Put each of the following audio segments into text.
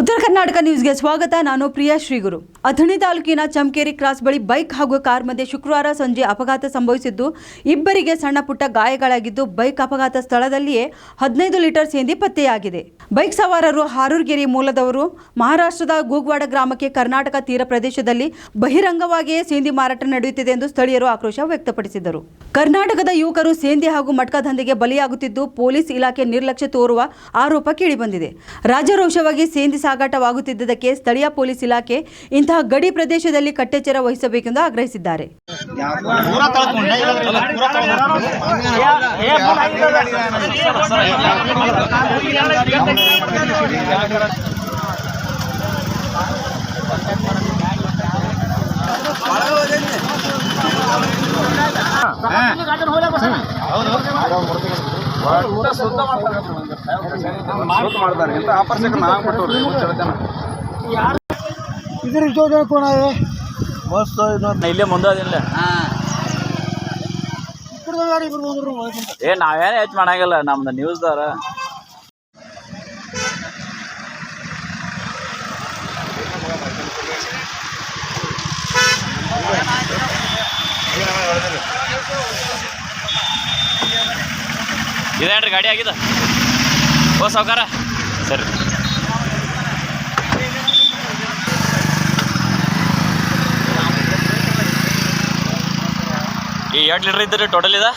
ಉತ್ತರ ಕರ್ನಾಟಕ ನ್ಯೂಸ್ಗೆ ಸ್ವಾಗತ. ನಾನು ಪ್ರಿಯಾ ಶ್ರೀಗುರು. ಅಥಣಿ ತಾಲೂಕಿನ ಚಮಕೇರಿ ಕ್ರಾಸ್ ಬಳಿ ಬೈಕ್ ಹಾಗೂ ಕಾರ್ ಮಧ್ಯೆ ಶುಕ್ರವಾರ ಸಂಜೆ ಅಪಘಾತ ಸಂಭವಿಸಿದ್ದು, ಇಬ್ಬರಿಗೆ ಸಣ್ಣ ಪುಟ್ಟ ಗಾಯಗಳಾಗಿದ್ದು, ಬೈಕ್ ಅಪಘಾತ ಸ್ಥಳದಲ್ಲಿಯೇ ಹದಿನೈದು ಲೀಟರ್ ಸೇಂದಿ ಪತ್ತೆಯಾಗಿದೆ. ಬೈಕ್ ಸವಾರರು ಹಾರೂರ್ಗೆರೆ ಮೂಲದವರು. ಮಹಾರಾಷ್ಟ್ರದ ಗೂಗ್ವಾಡ ಗ್ರಾಮಕ್ಕೆ ಕರ್ನಾಟಕ ತೀರ ಪ್ರದೇಶದಲ್ಲಿ ಬಹಿರಂಗವಾಗಿಯೇ ಸೇಂದಿ ಮಾರಾಟ ನಡೆಯುತ್ತಿದೆ ಎಂದು ಸ್ಥಳೀಯರು ಆಕ್ರೋಶ ವ್ಯಕ್ತಪಡಿಸಿದರು. ಕರ್ನಾಟಕದ ಯುವಕರು ಸೇಂದಿ ಹಾಗೂ ಮಟ್ಕಾ ದಂಧೆಗೆ ಬಲಿಯಾಗುತ್ತಿದ್ದು, ಪೊಲೀಸ್ ಇಲಾಖೆ ನಿರ್ಲಕ್ಷ್ಯ ತೋರುವ ಆರೋಪ ಕೇಳಿಬಂದಿದೆ. ರಾಜ್ಯರೋಷವಾಗಿ ಸೇಂದಿ ಸಾಗಾಟವಾಗುತ್ತಿದ್ದದಕ್ಕೆ ಸ್ಥಳೀಯ ಪೊಲೀಸ್ ಇಲಾಖೆ ಇಂತಹ ಗಡಿ ಪ್ರದೇಶದಲ್ಲಿ ಕಟ್ಟೆಚ್ಚರ ವಹಿಸಬೇಕೆಂದು ಆಗ್ರಹಿಸಿದ್ದಾರೆ. ಇದ್ರ ಇಲ್ಲೇ ಮುಂದಿಲ್ಲ ಏ ನಾವೇನೇ ಹೆಚ್ಚು ಮಾಡಂಗಿಲ್ಲ. ನಮ್ದು ನ್ಯೂಸ್ದಾರ ಇದೇನ್ರಿ ಗಾಡಿ ಆಗಿದೆ. ಓ ಸಾವುಕಾರ. ಸರಿ. ಈ ಎರಡು ಲೀಟ್ರ್ ಇದ್ರಿ ಟೋಟಲ್ ಇದ?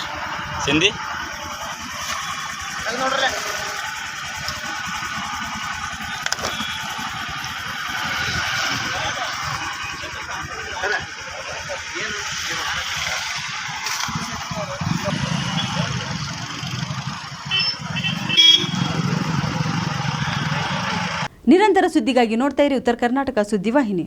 ಸಿಂಧಿ? ನಿರಂತರ ಸುದ್ದಿಗಾಗಿ ನೋಡ್ತಾ ಇರಿ ಉತ್ತರ ಕರ್ನಾಟಕ ಸುದ್ದಿವಾಹಿನಿ